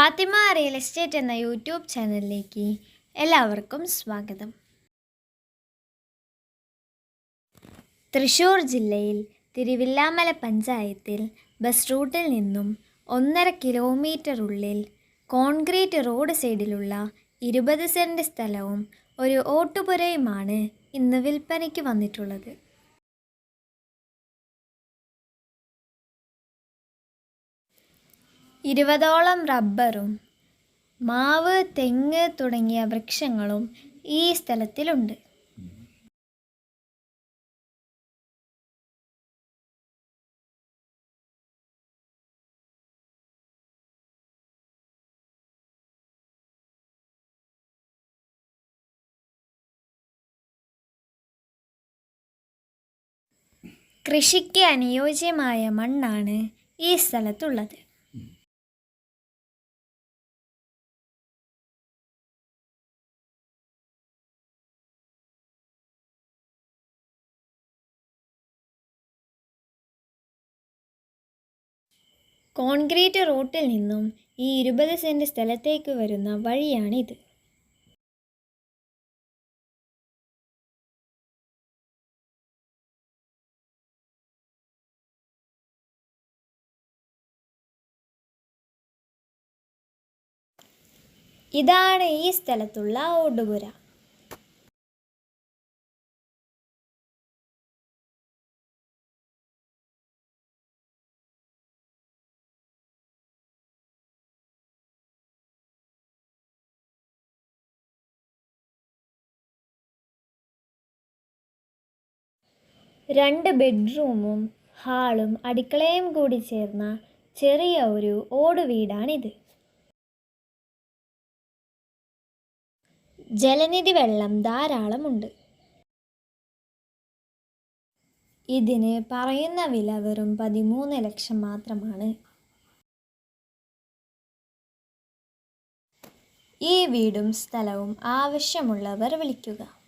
Fathima real estate എന്ന YouTube ചാനലിലേക്ക് എല്ലാവർക്കും സ്വാഗതം. തൃശ്ശൂർ ജില്ലയിൽ തിരുവില്ലാമല പഞ്ചായത്തിൽ ബസ് റൂട്ടിൽ നിന്നും ഒന്നര കിലോമീറ്റർ ഉള്ളിൽ കോൺക്രീറ്റ് റോഡ് സൈഡിലുള്ള ഇരുപത് സെന്റ് സ്ഥലവും ഒരു ഓട്ടുപുരയുമാണ് ഇന്ന് വിൽപ്പനയ്ക്ക് വന്നിട്ടുള്ളത്. ഇരുപതോളം റബ്ബറും മാവ് തെങ്ങ് തുടങ്ങിയ വൃക്ഷങ്ങളും ഈ സ്ഥലത്തിലുണ്ട്. കൃഷിക്ക് അനുയോജ്യമായ മണ്ണാണ് ഈ സ്ഥലത്തുള്ളത്. കോൺക്രീറ്റ് റോട്ടിൽ നിന്നും ഈ ഇരുപത് സെന്റ് സ്ഥലത്തേക്ക് വരുന്ന വഴിയാണിത്. ഇതാണ് ഈ സ്ഥലത്തുള്ള ഓടുപുര രണ്ട് ബെഡ്റൂമും ഹാളും അടുക്കളയും കൂടി ചേർന്ന ചെറിയ ഒരു ഓട് വീടാണിത് ജലനിധി വെള്ളം ധാരാളമുണ്ട്. ഇതിന് പറയുന്ന വില വെറും പതിമൂന്ന് ലക്ഷം മാത്രമാണ്. ഈ വീടും സ്ഥലവും ആവശ്യമുള്ളവർ വിളിക്കുക.